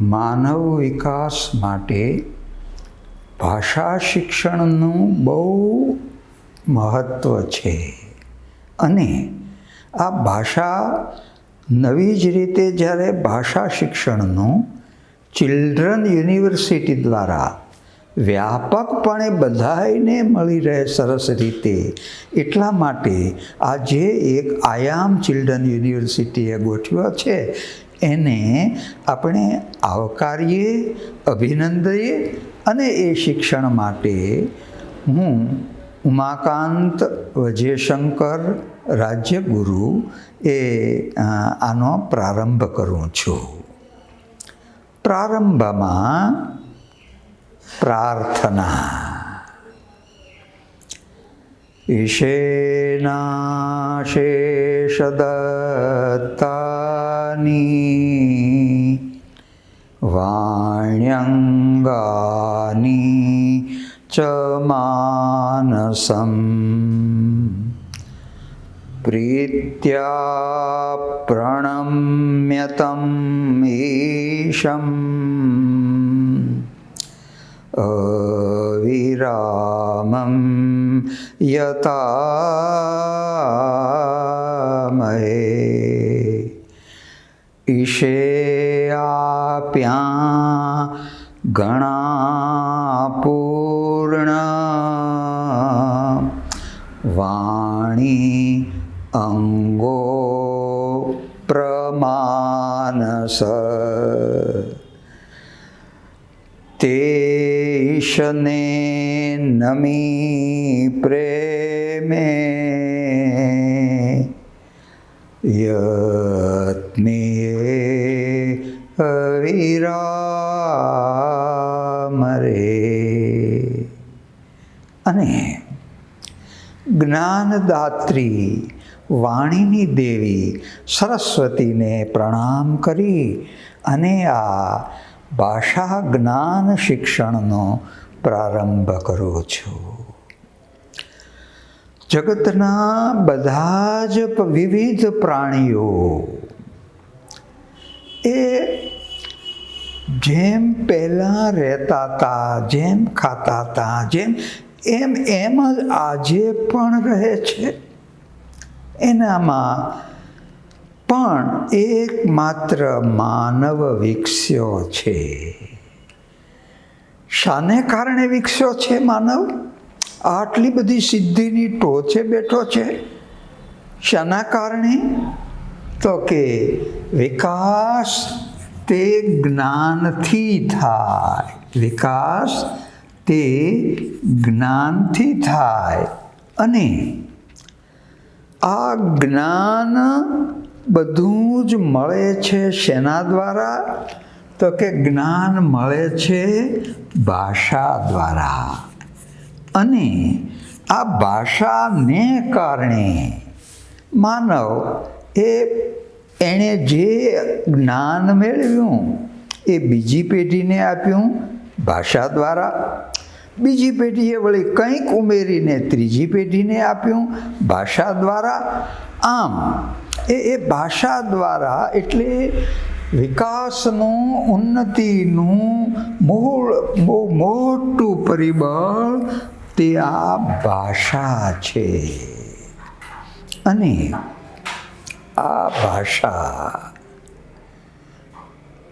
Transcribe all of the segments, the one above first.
માનવ વિકાસ માટે ભાષા શિક્ષણનું બહુ મહત્ત્વ છે. અને આ ભાષા નવી જ રીતે જ્યારે ભાષા શિક્ષણનું ચિલ્ડ્રન યુનિવર્સિટી દ્વારા વ્યાપકપણે બધાને મળી રહે સરસ રીતે, એટલા માટે આજે એક આયામ ચિલ્ડ્રન યુનિવર્સિટીએ ગોઠવ્યો છે એને આપણે આવકારીએ, અભિનંદીએ અને એ શિક્ષણ માટે હું ઉમાકાંત વજયશંકર રાજ્યગુરુ એ આનો પ્રારંભ કરું છું. પ્રારંભમાં પ્રાર્થના. इषेनाशेषदत्तानि वाण्यङ्गानि च मानसम् प्रीत्या प्रणम्यतम् ईशम् अविरामं यतामये ईष्याप्या गणापूर्ण वाणी अङ्गो प्रमानस તેશને નમી પ્રેમે યત્મિયે અવિરામ રે. અને જ્ઞાનદાત્રી વાણીની દેવી સરસ્વતીને પ્રણામ કરી અને આ ભાષા જ્ઞાન શિક્ષણનો પ્રારંભ કરું છું. જગતના બધા જ વિવિધ પ્રાણીઓ એ જેમ પહેલાં રહેતા હતા જેમ ખાતા હતા જેમ એમ એમ જ આજે પણ રહે છે. એનામાં પણ એકમાત્ર માનવ વિકસ્યો છે. શાને કારણે વિકસ્યો છે માનવ? આટલી બધી સિદ્ધિની ટોચે બેઠો છે. શાના કારણે? તો કે વિકાસ તે જ્ઞાનથી થાય. વિકાસ તે જ્ઞાનથી થાય. અને આ જ્ઞાન બધું જ મળે છે શેના દ્વારા? તો કે જ્ઞાન મળે છે ભાષા દ્વારા. અને આ ભાષાને કારણે માનવ એ એણે જે જ્ઞાન મેળવ્યું એ બીજી પેઢીને આપ્યું ભાષા દ્વારા. બીજી પેઢીએ વળી કંઈક ઉમેરીને ત્રીજી પેઢીને આપ્યું ભાષા દ્વારા. આમ, એ એ ભાષા દ્વારા એટલે વિકાસનું, ઉન્નતિનું મૂળ, બહુ મોટું પરિબળ તે આ ભાષા છે. અને આ ભાષા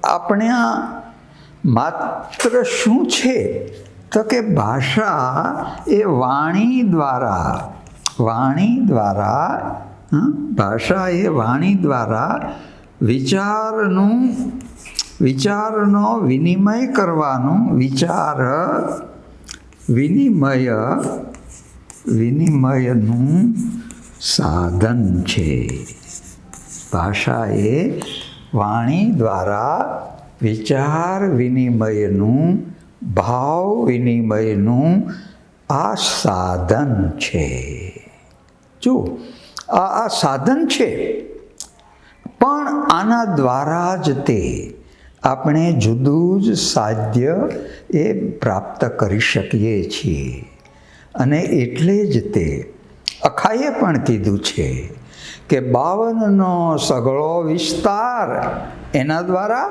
આપણે માત્ર શું છે? તો કે ભાષા એ વાણી દ્વારા વાણી દ્વારા ભાષા એ વાણી દ્વારા વિચારનું વિચારનો વિનિમય કરવાનું વિચાર વિનિમય વિનિમયનું સાધન છે. ભાષા એ વાણી દ્વારા વિચાર વિનિમયનું, ભાવ વિનિમયનું આ સાધન છે. જો આ આ સાધન છે. પણ આના દ્વારા જ તે આપણે જુદું જ સાધ્ય એ પ્રાપ્ત કરી શકીએ છીએ. અને એટલે જ તે અખાએ પણ કીધું છે કે બાવનનો સગળો વિસ્તાર એના દ્વારા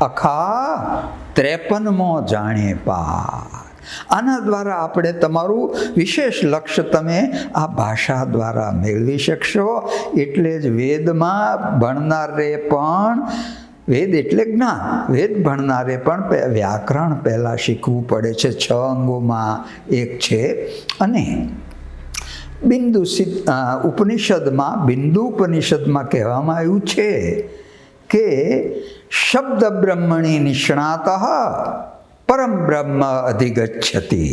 અખા ત્રેપનમો જાણે પાર. આના દ્વારા આપણે તમારું વિશેષ લક્ષ્ય તમે આ ભાષા દ્વારા મેળવી શકશો. એટલે જ વેદમાં ભણનારે પણ, વેદ એટલે જ્ઞાન, વેદ ભણનારે પણ વ્યાકરણ પહેલાં શીખવું પડે છે. છ અંગોમાં એક છે. અને બિંદુ ઉપનિષદમાં બિંદુ ઉપનિષદમાં કહેવામાં આવ્યું છે કે શબ્દ બ્રહ્મણી નિષ્ણાત પરમ બ્રહ્મ અધિગચ્છતિ.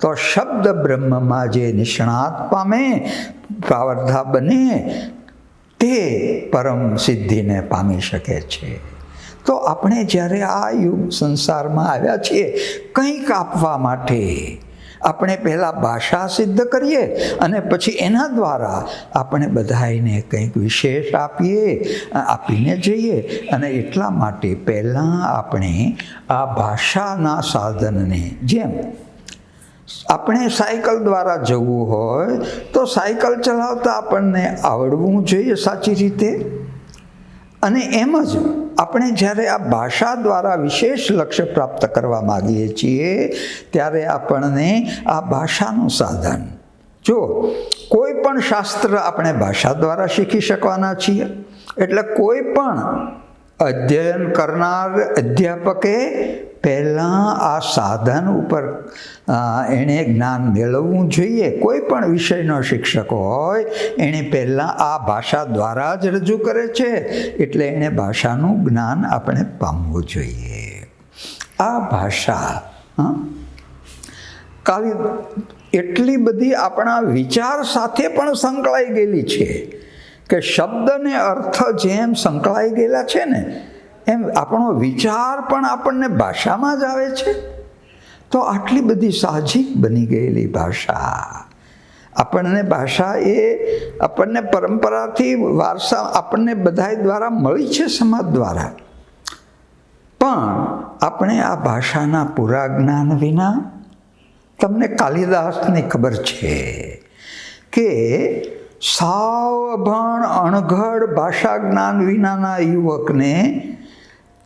તો શબ્દ બ્રહ્મમાં જે નિષ્ણાત પામે પાવરધા બને, તે પરમ સિદ્ધિને પામી શકે છે. તો આપણે જ્યારે આ યુગ સંસારમાં આવ્યા છીએ, કંઈક આપવા માટે આપણે પહેલાં ભાષા સિદ્ધ કરીએ અને પછી એના દ્વારા આપણે બધાને કંઈક વિશેષ આપીએ આપીને જઈએ. અને એટલા માટે પહેલાં આપણે આ ભાષાના સાધનને જેમ આપણે સાયકલ દ્વારા જવું હોય તો સાયકલ ચલાવતા આપણને આવડવું જોઈએ સાચી રીતે. અને એમ જ આપણે જ્યારે આ ભાષા દ્વારા વિશેષ લક્ષ્ય પ્રાપ્ત કરવા માગીએ છીએ, ત્યારે આપણને આ ભાષાનું સાધન. જો કોઈ પણ શાસ્ત્ર આપણે ભાષા દ્વારા શીખી શકવાના છીએ, એટલે કોઈ પણ અધ્યયન કરનાર અધ્યાપકે પહેલાં આ સાધન ઉપર એણે જ્ઞાન મેળવવું જોઈએ. કોઈ પણ વિષયનો શિક્ષક હોય, એણે પહેલાં આ ભાષા દ્વારા જ રજૂ કરે છે. એટલે એણે ભાષાનું જ્ઞાન આપણે પામવું જોઈએ. આ ભાષા કાલી એટલી બધી આપણા વિચાર સાથે પણ સંકળાઈ ગયેલી છે. કે શબ્દને અર્થ જેમ સંકળાઈ ગયેલા છે ને, એમ આપણો વિચાર પણ આપણને ભાષામાં જ આવે છે. તો આટલી બધી સાહજિક બની ગયેલી ભાષા. આપણને ભાષા એ આપણને પરંપરાથી વારસા આપણને બધાય દ્વારા મળી છે સમાજ દ્વારા. પણ આપણે આ ભાષાના પૂરા જ્ઞાન વિના તમને કાલિદાસની ખબર છે કે સાવ અભણ અણઘડ ભાષા જ્ઞાન વિનાના યુવકને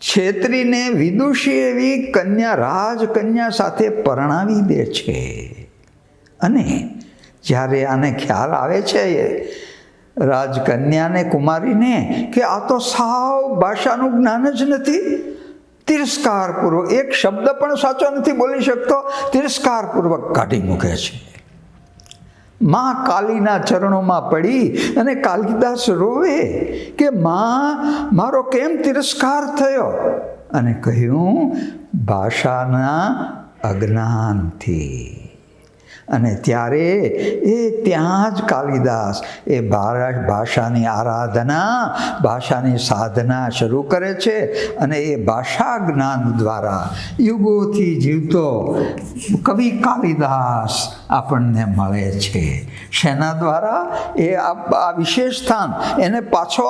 છેતરીને વિદુષી એવી કન્યા રાજકન્યા સાથે પરણાવી દે છે. અને જ્યારે આને ખ્યાલ આવે છે રાજકન્યાને, કુમારીને, કે આ તો સાવ ભાષાનું જ્ઞાન જ નથી, તિરસ્કારપૂર્વક, એક શબ્દ પણ સાચો નથી બોલી શકતો, તિરસ્કારપૂર્વક કાઢી મૂકે છે. માં કાલીના ચરણોમાં પડી અને કાલિદાસ રોવે કે, માં, મારો કેમ તિરસ્કાર થયો? અને કહ્યું, ભાષાના અજ્ઞાનથી. અને ત્યારે એ ત્યાં જ કાલિદાસ એ ભારત ભાષાની આરાધના, ભાષાની સાધના શરૂ કરે છે અને એ ભાષા જ્ઞાન દ્વારા યુગોથી જીવતો કવિ કાલિદાસ આપણને મળે છે. શેના દ્વારા? એ આ વિશેષ સ્થાન એને પાછો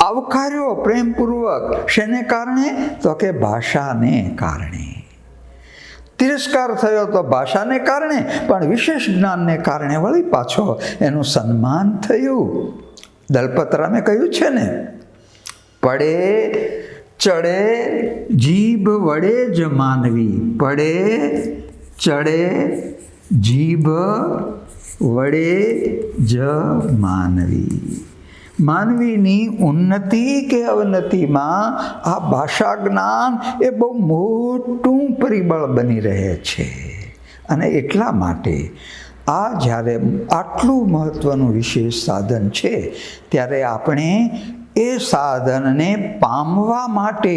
આવકાર્યો પ્રેમપૂર્વક. શેને કારણે? તો કે ભાષાને કારણે. તિરસ્કાર થયો તો ભાષાને કારણે, પણ વિશેષ જ્ઞાનને કારણે વળી પાછો એનું સન્માન થયું. દલપતરામે કહ્યું છે ને, પડે, ચડે, જીભ વડે જ માનવી. પડે, ચડે, જીભ વડે જ માનવી. માનવીની ઉન્નતિ કે અવનતિમાં આ ભાષા જ્ઞાન એ બહુ મોટું પરિબળ બની રહે છે. અને એટલા માટે આ જ્યારે આટલું મહત્ત્વનું વિશેષ સાધન છે, ત્યારે આપણે એ સાધનને પામવા માટે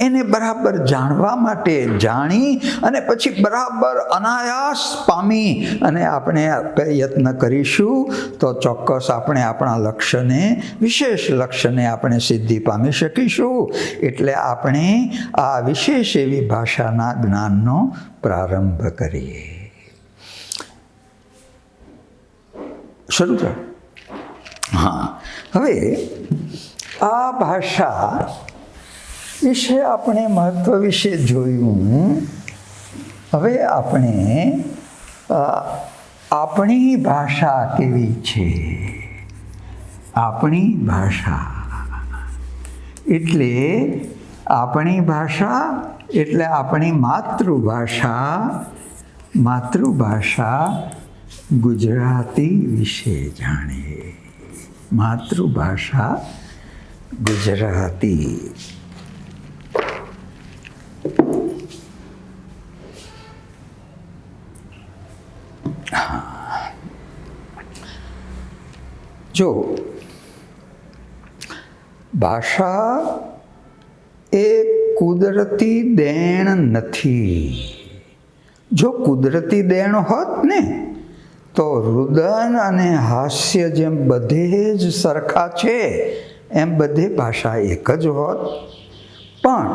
એને બરાબર જાણવા માટે જાણી અને પછી બરાબર અનાયાસ પામી અને આપણે પ્રયત્ન કરીશું, તો ચોક્કસ આપણે આપણા લક્ષ્યને, વિશેષ લક્ષ્યને આપણે સિદ્ધિ પામી શકીશું. એટલે આપણે આ વિશેષ એવી ભાષાના જ્ઞાનનો પ્રારંભ કરીએ. શરૂ કર. હા. હવે આ ભાષા વિશે આપણે મહત્વ વિશે જોયું. હવે આપણે આપણી ભાષા કેવી છે? આપણી ભાષા. એટલે આપણી ભાષા, એટલે આપણી માતૃભાષા માતૃભાષા ગુજરાતી વિશે જાણીએ. માતૃભાષા ગુજરાતી. જો ભાષા એ કુદરતી દેણ નથી. જો કુદરતી દેણ હોત ને, તો રુદન અને હાસ્ય જેમ બધે જ સરખા છે, એમ બધે ભાષા એક જ હોત. પણ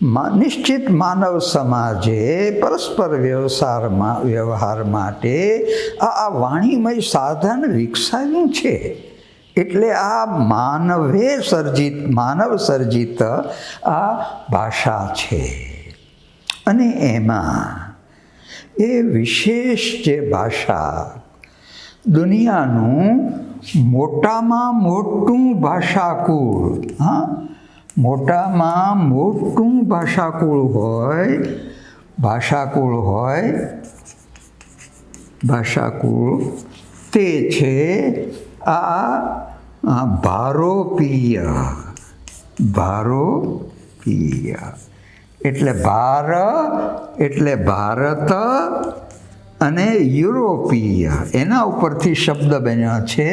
નિશ્ચિત માનવ સમાજે પરસ્પર વ્યવસારમાં, વ્યવહાર માટે આ વાણીમય સાધન વિકસાવ્યું છે. એટલે આ માનવે સર્જિત, માનવ સર્જિત આ ભાષા છે. અને એમાં એ વિશેષ જે ભાષા દુનિયાનું મોટામાં મોટું ભાષાકુળ, હા મોટામાં મોટું ભાષાકુળ હોય ભાષાકુળ હોય, ભાષાકુળ તે છે આ ભારોપીય ભારોપીય. એટલે ભાર એટલે ભારત અને યુરોપીય. એના ઉપરથી શબ્દ બન્યો છે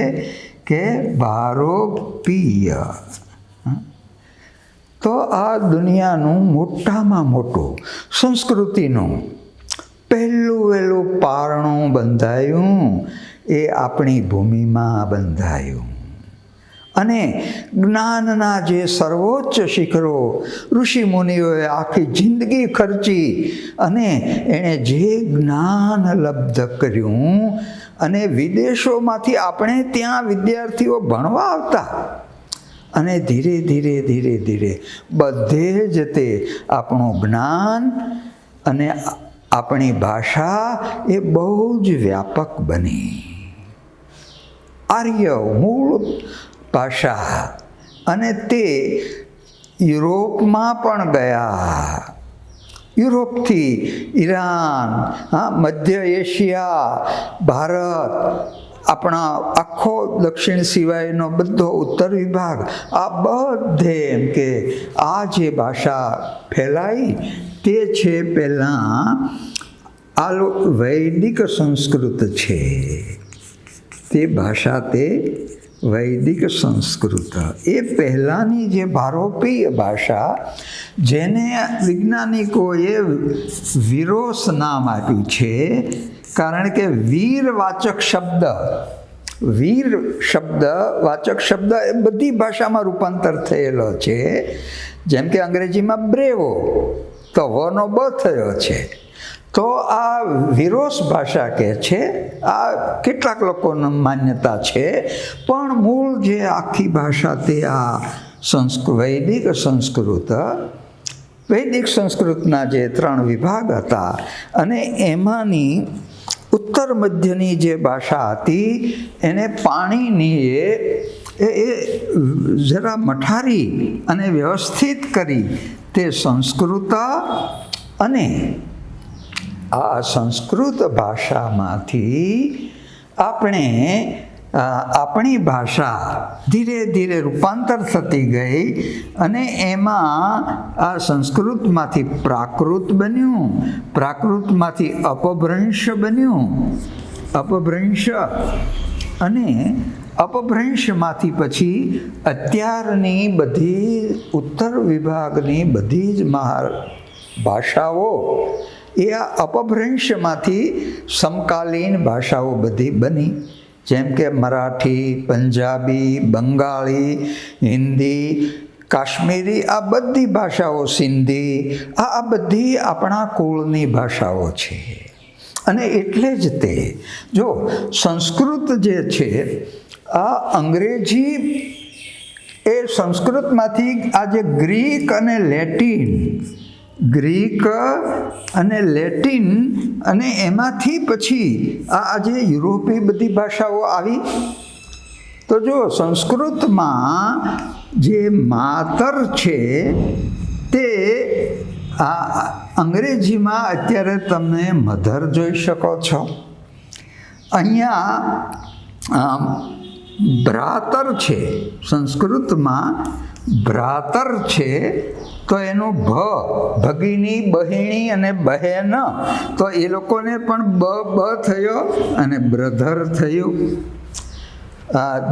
કે ભારોપીય. તો આ દુનિયાનું મોટામાં મોટું, સંસ્કૃતિનું પહેલું વહેલું પારણું બંધાયું, એ આપણી ભૂમિમાં બંધાયું. અને જ્ઞાનના જે સર્વોચ્ચ શિખરો ઋષિ મુનિઓએ આખી જિંદગી ખર્ચી અને એણે જે જ્ઞાન લબ્ધ કર્યું, અને વિદેશોમાંથી આપણે ત્યાં વિદ્યાર્થીઓ ભણવા આવતા. અને ધીરે ધીરે ધીરે ધીરે બધે જ તે આપણું જ્ઞાન અને આપણી ભાષા એ બહુ જ વ્યાપક બની. આર્ય મૂળ ભાષા અને તે યુરોપમાં પણ ગયા. યુરોપથી ઈરાન, હા, મધ્ય એશિયા, ભારત આપણા આખો દક્ષિણ સિવાયનો બધો ઉત્તર વિભાગ, આ બધે એમ કે આ જે ભાષા ફેલાઈ તે છે પહેલાં આ વૈદિક સંસ્કૃત છે. તે ભાષા તે વૈદિક સંસ્કૃત. એ પહેલાંની જે ભારોપીય ભાષા, જેને વૈજ્ઞાનિકોએ વિરોસ નામ આપ્યું છે કારણ કે વીરવાચક શબ્દ, વીર શબ્દ, વાચક શબ્દ એ બધી ભાષામાં રૂપાંતર થયેલો છે. જેમ કે અંગ્રેજીમાં બ્રેવો, તો વનો બ થયો છે. તો આ વિરોસ ભાષા કે છે, આ કેટલાક લોકોની માન્યતા છે. પણ મૂળ જે આખી ભાષા તે આ સંસ્કૃત વૈદિક સંસ્કૃત, વૈદિક સંસ્કૃતના જે ત્રણ વિભાગ હતા, અને એમાંની ઉત્તર મધ્યની જે ભાષા હતી, એને પાણીની એ એ જરા મઠારી અને વ્યવસ્થિત કરી તે સંસ્કૃત અને આ સંસ્કૃત ભાષામાંથી આપણે આપણી ભાષા ધીરે ધીરે રૂપાંતર થતી ગઈ અને એમાં આ સંસ્કૃતમાંથી પ્રાકૃત બન્યું, પ્રાકૃતમાંથી અપભ્રંશ બન્યું, અપભ્રંશ અને અપભ્રંશમાંથી પછી અત્યારની બધી ઉત્તર વિભાગની બધી જ મહા ભાષાઓ, એ આ અપભ્રંશમાંથી સમકાલીન ભાષાઓ બધી બની. જેમ કે મરાઠી, પંજાબી, બંગાળી, હિન્દી, કાશ્મીરી, આ બધી ભાષાઓ સિંધી, આ આ બધી આપણા કુળની ભાષાઓ છે. અને એટલે જ તે, જો સંસ્કૃત જે છે, આ અંગ્રેજી એ સંસ્કૃતમાંથી આ જે ગ્રીક અને લેટિન ગ્રીક અને લેટિન અને એમાંથી પછી આ આજે યુરોપી બધી ભાષાઓ આવી. તો જો સંસ્કૃતમાં જે માતર છે તે આ અંગ્રેજીમાં અત્યારે તમે મધર જોઈ શકો છો. અહીંયા ભ્રાતર છે. સંસ્કૃતમાં ભ્રાતર છે તો એનું ભ, ભગીની, બહેણી અને બહેન, તો એ લોકોને પણ બ બ થયો અને બ્રધર થયું.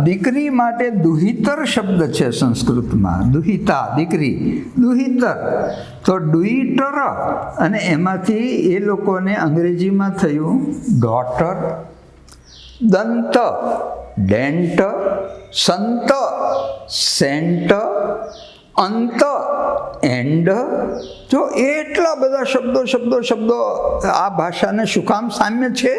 દીકરી માટે દુહિતર શબ્દ છે સંસ્કૃતમાં. દુહિતા, દીકરી, દુહિતર. તો ડુઈટર અને એમાંથી એ લોકોને અંગ્રેજીમાં થયું ડોટર, દંત, ડેન્ટ, સંત, સેન્ટ અંત એન્ડ જો એટલા બધા શબ્દો શબ્દો શબ્દો આ ભાષાને શું કામ સામ્ય છે?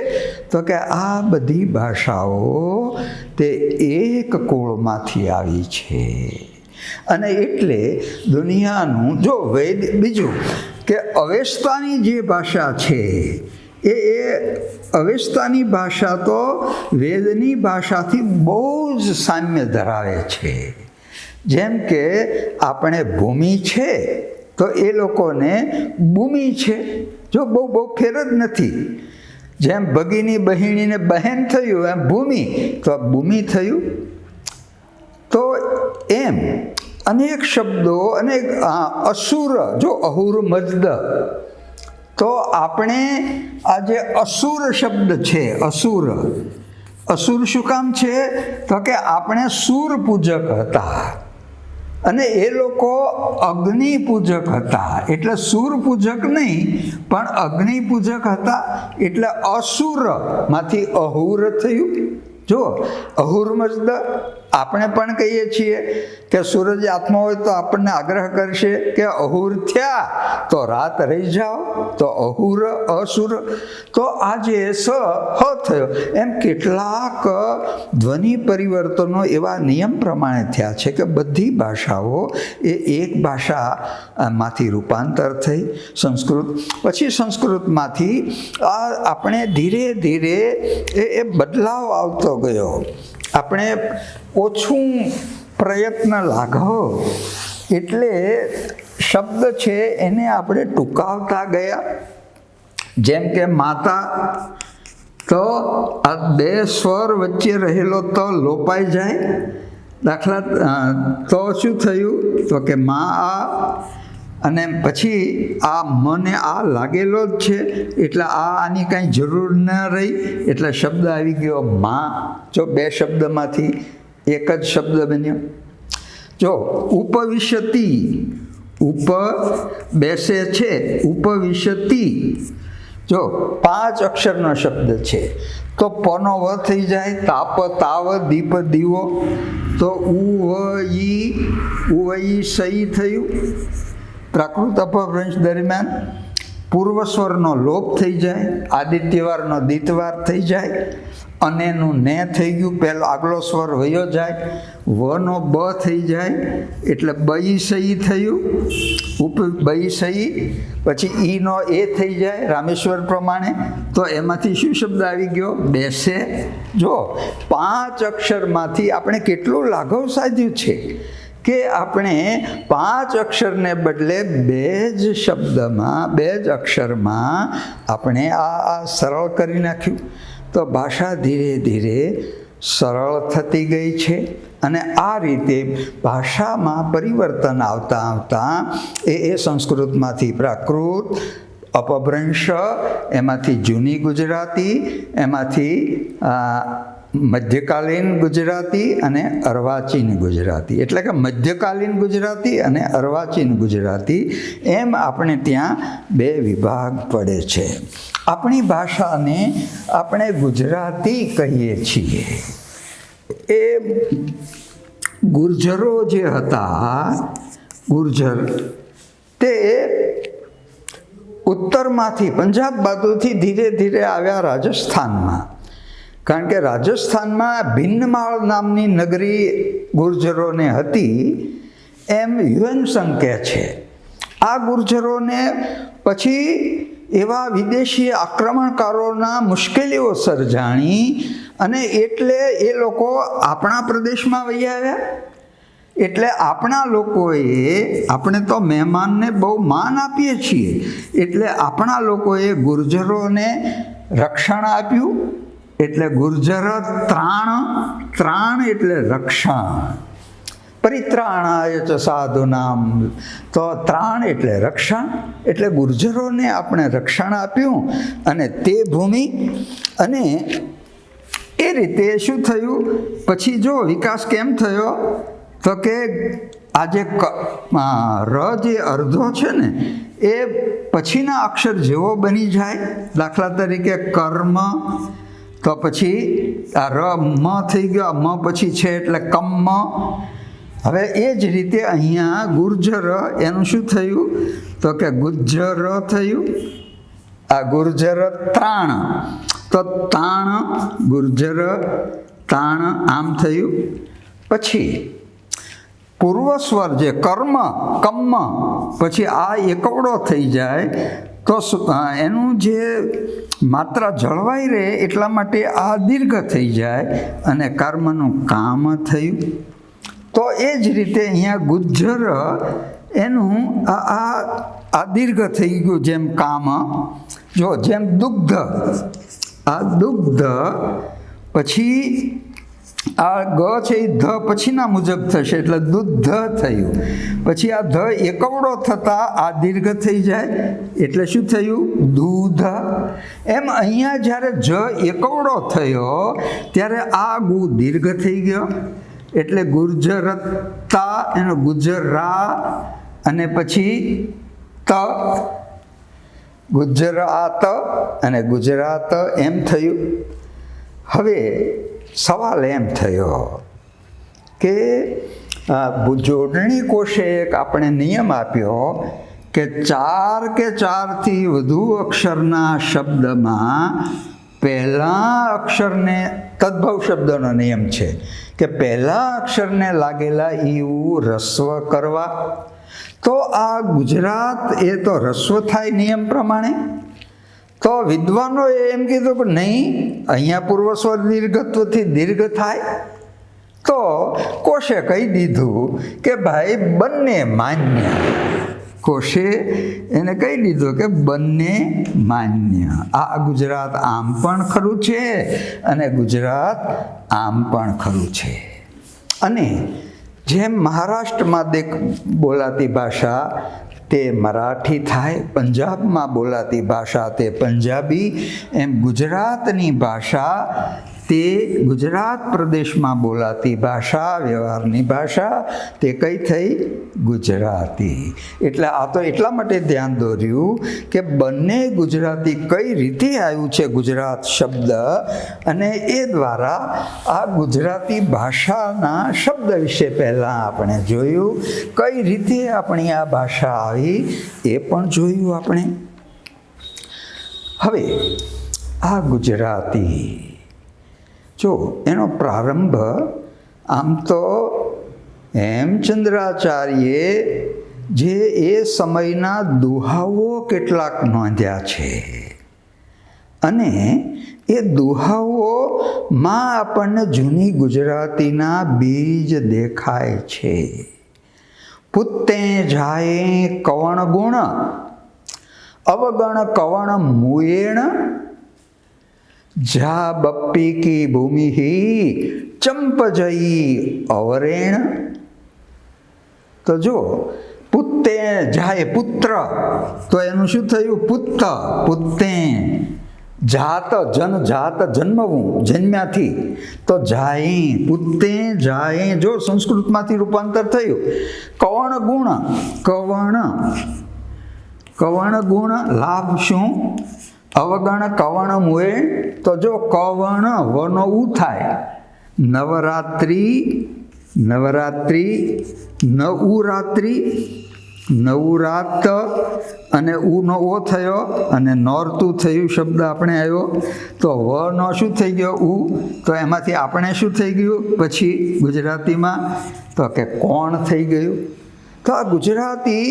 તો કે આ બધી ભાષાઓ તે એક કુળમાંથી આવી છે. અને એટલે દુનિયાનું, જો વેદ બીજું, કે અવેસ્તાની જે ભાષા છે, એ એ અવેસ્તાની ભાષા તો વેદની ભાષાથી બહુ જ સામ્ય ધરાવે છે. જેમ કે આપણે ભૂમિ છે, તો એ લોકોને ભૂમિ છે, જો બહુ બહુ ફેર જ નથી. જેમ ભગીની બહેણીને બહેન થયું, એમ ભૂમિ, તો ભૂમિ થયું. તો એમ અનેક શબ્દો, અનેક અસુર, જો અહુર મજદ. તો આપણે આ જે અસુર શબ્દ છે, અસુર અસુર શું કામ છે? તો કે આપણે સૂર પૂજક હતા. અને એ લોકો અગ્નિ પૂજક હતા. એટલે સૂર પૂજક નહીં, પણ અગ્નિ પૂજક હતા. એટલે અસુરમાંથી અહુર થયું. જો અહુર મજદ આપણે પણ કહીએ છીએ કે સૂરજ આત્મા હોય તો આપણને આગ્રહ કરશે કે અહુર થયા તો રાત રહી જાઓ, તો અહુર અસુર. તો આજે સ હ થયો. એમ કેટલાક ધ્વનિ પરિવર્તનો એવા નિયમ પ્રમાણે થયા છે કે બધી ભાષાઓ એ એક ભાષામાંથી રૂપાંતર થઈ સંસ્કૃત. પછી સંસ્કૃતમાંથી આ આપણે ધીરે ધીરે એ બદલાવ આવતો ગયો. આપણે ઓછું પ્રયત્ન લાગો. એટલે શબ્દ છે એને આપણે ટૂંકાવતા ગયા. જેમ કે માતા, તો આ બે સ્વર વચ્ચે રહેલો તો લોપાઈ જાય. દાખલા તો શું થયું? તો કે, મા આ અને પછી આ મને આ લાગેલો જ છે, એટલે આ આની કાંઈ જરૂર ન રહી. એટલે શબ્દ આવી ગયો, માં. જો બે શબ્દમાંથી એક જ શબ્દ બન્યો. જો ઉપવિશતિ, ઉપ બેસે છે, ઉપવિશતિ. જો પાંચ અક્ષરનો શબ્દ છે, તો પનો વ થઈ જાય, તાપ, તાવ, દીપ, દીવો. તો ઉ ઈ ઉ સઈ થયું. પ્રાકૃત અપભ્રંશ દરમિયાન પૂર્વ સ્વરનો લોપ થઈ જાય, આદિત્યવારનો દિતવાર થઈ જાય, અને એનું ને થઈ ગયું, પહેલો આગલો સ્વર વયો જાય, વનો બ થઈ જાય, એટલે બઈ સહી થયું, ઉપ બઈ સહી પછી ઈનો એ થઈ જાય, રામેશ્વર પ્રમાણે, તો એમાંથી શું શબ્દ આવી ગયો? બેસે. જો, પાંચ અક્ષરમાંથી આપણે કેટલું લાઘવ સાધ્યું છે? કે આપણે પાંચ અક્ષરને બદલે બે જ શબ્દમાં, બે જ અક્ષરમાં આપણે આ આ સરળ કરી નાખ્યું. તો ભાષા ધીરે ધીરે સરળ થતી ગઈ છે અને આ રીતે ભાષામાં પરિવર્તન આવતા આવતા એ એ સંસ્કૃતમાંથી પ્રાકૃત, અપભ્રંશ, એમાંથી જૂની ગુજરાતી, એમાંથી મધ્યકાલીન ગુજરાતી અને અર્વાચીન ગુજરાતી. એટલે કે મધ્યકાલીન ગુજરાતી અને અર્વાચીન ગુજરાતી, એમ આપણે ત્યાં બે વિભાગ પડે છે. આપણી ભાષાને આપણે ગુજરાતી કહીએ છીએ. એ ગુર્જરો જે હતા, ગુર્જર, તે ઉત્તરમાંથી, પંજાબ બાજુથી ધીરે ધીરે આવ્યા રાજસ્થાનમાં. કારણ કે રાજસ્થાનમાં ભિન્નમાળ નામની નગરી ગુર્જરોને હતી એમ યુએનસંગ કહે છે. આ ગુર્જરોને પછી એવા વિદેશી આક્રમણકારોના મુશ્કેલીઓ સર્જાણી અને એટલે એ લોકો આપણા પ્રદેશમાં વહી આવ્યા. એટલે આપણા લોકોએ, આપણે તો મહેમાનને બહુ માન આપીએ છીએ, એટલે આપણા લોકોએ ગુર્જરોને રક્ષણ આપ્યું. એટલે ગુર્જર ત્રાણ ત્રાણ એટલે રક્ષણ. પરિત્રાણાય ચ સાધુ નામ તો ત્રાણ એટલે રક્ષણ, એટલે ગુર્જરોને આપણે રક્ષણ આપ્યું અને તે ભૂમિ અને એ રીતે શું થયું? પછી જો વિકાસ કેમ થયો? તો કે આજે ક ર જે અર્ધો છે ને, એ પછીના અક્ષર જેવો બની જાય. દાખલા તરીકે કર્મ તો પછી આ ર મ થઈ ગયો, આ મ પછી છે એટલે કમ્મ. હવે એ જ રીતે અહીંયા ગુર્જર એનું શું થયું? તો કે ગુજ્જર થયું. આ ગુર્જર ત્રાણ તો તાણ, ગુર્જર તાણ આમ થયું. પછી પૂર્વસ્વર જે કર્મ, કમ્મ, પછી આ એકવડો થઈ જાય. તો, એનું જે માત્રા જળવાઈ રહે એટલા માટે આ દીર્ઘ થઈ જાય અને કર્મનું કામ થયું. તો એ જ રીતે અહીંયા ગુજ્જર એનું આ આ દીર્ઘ થઈ ગયું જેમ કામ. જો જેમ દુગ્ધ, આ દુગ્ધ પછી આ ગ છે એ ધ પછીના મુજબ થશે, એટલે દુગ્ધ થયું. પછી આ ધ એકવડો થતાં આ દીર્ઘ થઈ જાય, એટલે શું થયું? દૂધ. એમ અહીંયા જ્યારે જ એકવડો થયો, ત્યારે આ ગુ દીર્ઘ થઈ ગયો, એટલે ગુર્જરતા, એનો ગુજરા, અને પછી ત. ગુજરાત અને ગુજરાત એમ થયું. હવે સવાલ એમ થયો કે જોડણી કોષે એક આપણે નિયમ આપ્યો કે ચાર કે ચારથી વધુ અક્ષરના શબ્દમાં પહેલા અક્ષરને, તદ્ભવ શબ્દનો નિયમ છે કે પહેલા અક્ષરને લાગેલા ઈવું રસ્વ કરવા. તો આ ગુજરાત એ તો રસ્વ થાય નિયમ પ્રમાણે? તો વિદ્વાનોએ એમ કીધું કે નહીં, અહીંયા પૂર્વ સ્વર દીર્ઘત્વથી દીર્ઘ થાય. તો કોશે કહી દીધું કે ભાઈ બંને માન્ય. કોશે એને કહી દીધું કે બંને માન્ય. આ ગુજરાત આમ પણ ખરું છે અને ગુજરાત આમ પણ ખરું છે. અને જેમ મહારાષ્ટ્રમાં દેખ બોલાતી ભાષા તે મરાઠી થાય પંજાબમાં બોલાતી ભાષા તે પંજાબી એમ ગુજરાતની ભાષા તે ગુજરાત પ્રદેશમાં બોલાતી ભાષા, વ્યવહારની ભાષા, તે કઈ થઈ? ગુજરાતી. એટલે આ તો એટલા માટે ધ્યાન દોર્યું કે બંને ગુજરાતી કઈ રીતે આવ્યું છે ગુજરાત શબ્દ અને એ દ્વારા આ ગુજરાતી ભાષાના શબ્દ વિશે પહેલાં આપણે જોયું. કઈ રીતે આપણી આ ભાષા આવી એ પણ જોયું આપણે. હવે, આ ગુજરાતી જો એનો પ્રારંભ આમ તો હેમચંદ્રાચાર્યે જે એ સમયના દુહાવો કેટલાક નોંધ્યા છે. અને એ દુહાવોમાં આપણને જૂની ગુજરાતીના બીજ દેખાય છે. પુત્તે જાય કવણ ગુણ? અવગણ કવણ મુયેણ? જા બપ્પી કી ભૂમિ ચંપ જઈ અવરેણ. તો જો, પુત્તે જાય પુત્ર. તો એનું શું થયું? પુત્ત, પુત્તે. જાત જન, જાત જન્મવું, જન્મ્યાથી. તો જાય પુત્તે જાય જો સંસ્કૃતમાંથી રૂપાંતર થયું. કવણ ગુણ? કવણ? કવણ ગુણ? લાભ શું? અવગણ કવણ મુએ? તો જો કવણ વનો ઉ થાય નવરાત્રિ નવરાત્રિ નવરાત્રિ, નવરાત અને ઉનો ઓ થયો અને નોરતું થયું શબ્દ આપણે આવ્યો તો વ નો શું થઈ ગયો? ઉ. તો એમાંથી આપણે શું થઈ ગયું? પછી ગુજરાતીમાં તો કે કોણ થઈ ગયું? તો આ ગુજરાતી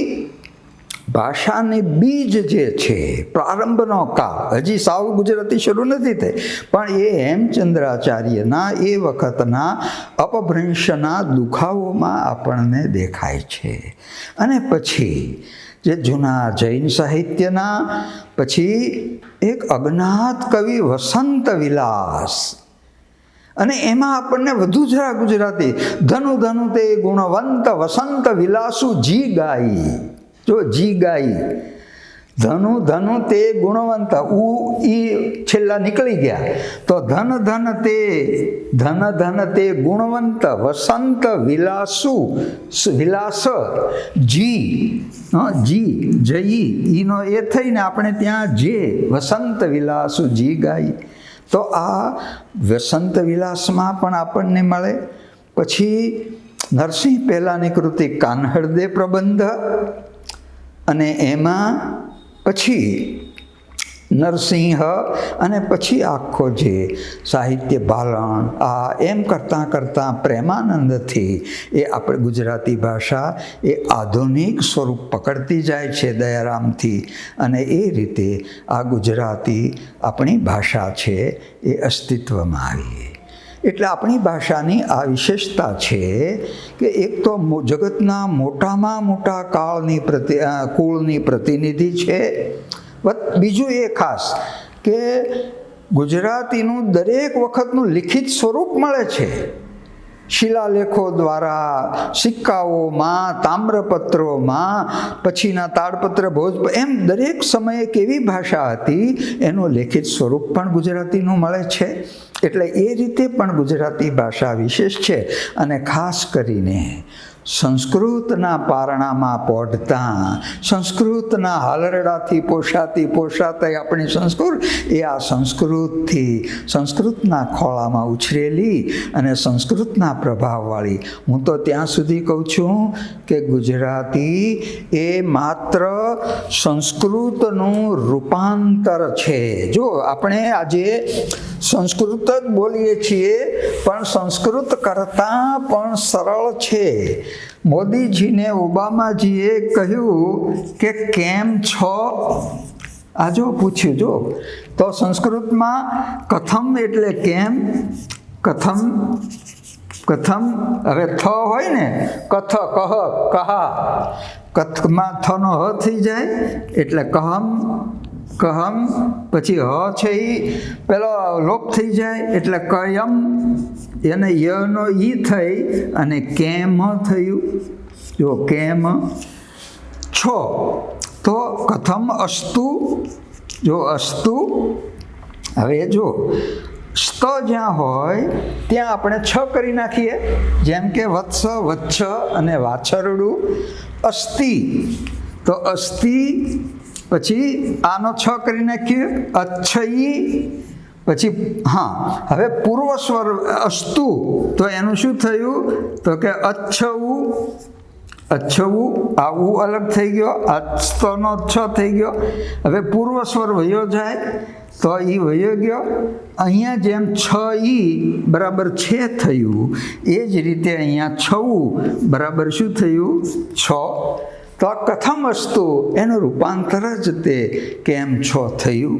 ભાષાની બીજ જે છે, પ્રારંભનો કાળ. હજી સાવ ગુજરાતી શરૂ નથી થઈ, પણ એ હેમચંદ્રાચાર્યના એ વખતના અપભ્રંશના દુખાવોમાં આપણને દેખાય છે. અને પછી જે જૂના જૈન સાહિત્યના, પછી એક અજ્ઞાત કવિ વસંત વિલાસ. અને એમાં આપણને વધુ જરા ગુજરાતી, ધનુ ધનુ તે ગુણવંત વસંત વિલાસુ જી ગાઈ. જો જી ગાઈ ધનુ ધનુ તે ગુણવંત, ઉ ઈ છેલ્લા નીકળી ગયા. તો ધન ધન તે, ધન ધન તે ગુણવંત, વસંત વિલાસુ વિલાસ, જી જી, જઈ, ઈનો એ થઈને આપણે ત્યાં જે વસંત વિલાસુ જી ગાઈ તો આ વસંત વિલાસમાં પણ આપણને મળે. પછી નરસિંહ પહેલાંની કૃતિ કાન્હળદે પ્રબંધ અને એમાં પછી નરસિંહ અને પછી આખો જે સાહિત્ય ભાલણ આ એમ કરતાં કરતાં પ્રેમાનંદથી એ આપણે ગુજરાતી ભાષા એ આધુનિક સ્વરૂપ પકડતી જાય છે દયારામથી. અને એ રીતે આ ગુજરાતી આપણી ભાષા છે એ અસ્તિત્વમાં આવી એટલે આપણી ભાષાની આ વિશેષતા છે કે એક તો જગતના મોટામાં મોટા કાળની પ્રતિ કુળની પ્રતિનિધિ છે. બીજું એ ખાસ કે ગુજરાતીનું દરેક વખતનું લિખિત સ્વરૂપ મળે છે. શિલાલેખો દ્વારા સિક્કાઓમાં, તામ્રપત્રોમાં, પછીના તાડપત્ર, ભોજ, એમ દરેક સમયે કેવી ભાષા હતી, એનું લેખિત સ્વરૂપ પણ ગુજરાતીનું મળે છે. એટલે એ રીતે પણ ગુજરાતી ભાષા વિશેષ છે. અને ખાસ કરીને સંસ્કૃતના પારણામાં પોઢતા, સંસ્કૃતના હાલરડાથી પોષાતી પોષાતા આપણી સંસ્કૃત, એ આ સંસ્કૃતથી, સંસ્કૃતના ખોળામાં ઉછરેલી અને સંસ્કૃતના પ્રભાવવાળી. હું તો ત્યાં સુધી કહું છું કે ગુજરાતી એ માત્ર સંસ્કૃતનું રૂપાંતર છે. જો આપણે આજે સંસ્કૃત જ બોલીએ છીએ, પણ સંસ્કૃત કરતાં પણ સરળ છે. મોદીજીને ઓબામાજીએ કહ્યું કે કેમ છો? આ જો પૂછ્યું, જો. તો સંસ્કૃતમાં કથમ એટલે કેમ? કથમ કથમ, હવે થ હોય ને, કથ, કહ, કહા. કથમાં થનો હ થઈ જાય, એટલે કહમ કહમ, પછી હ છે એ પેલો લોપ થઈ જાય એટલે કયમ, એને યનો ઈ થઈ અને કેમ થયું? જો કેમ છો. તો કથમ અસ્તુ, જો અસ્તુ, હવે જો, સ્ત જ્યાં હોય ત્યાં આપણે છ કરી નાખીએ. જેમ કે વત્સ, વચ્છ અને વાછરડું અસ્થિ તો અસ્થિ પછી આનો છ કરી નાખીએ, અચ્છયી, પછી, હા, હવે પૂર્વ સ્વર, અસ્તુ, તો એનું શું થયું? તો કે અચ્છવું અચ્છવું આવું અલગ થઈ ગયો અસ્તનો છ થઈ ગયો. હવે પૂર્વ સ્વર વયો જાય, તો એ વયો ગયો. અહીંયા જેમ છ ઈ બરાબર છે થયું, એ જ રીતે અહીંયા છવું બરાબર શું થયું? છ. તો આ કથમ વસ્તુ એનું રૂપાંતર જ તે કેમ છો થયું?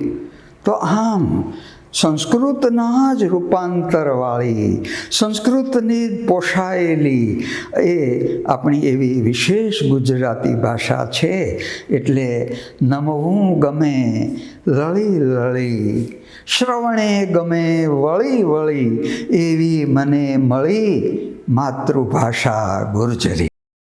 તો આમ, સંસ્કૃતના જ રૂપાંતરવાળી, સંસ્કૃતની પોષાયેલી એ આપણી એવી વિશેષ ગુજરાતી ભાષા છે. એટલે નમવું ગમે, લળી લળી, શ્રવણે ગમે, વળી વળી, એવી મને મળી માતૃભાષા ગુર્જરી.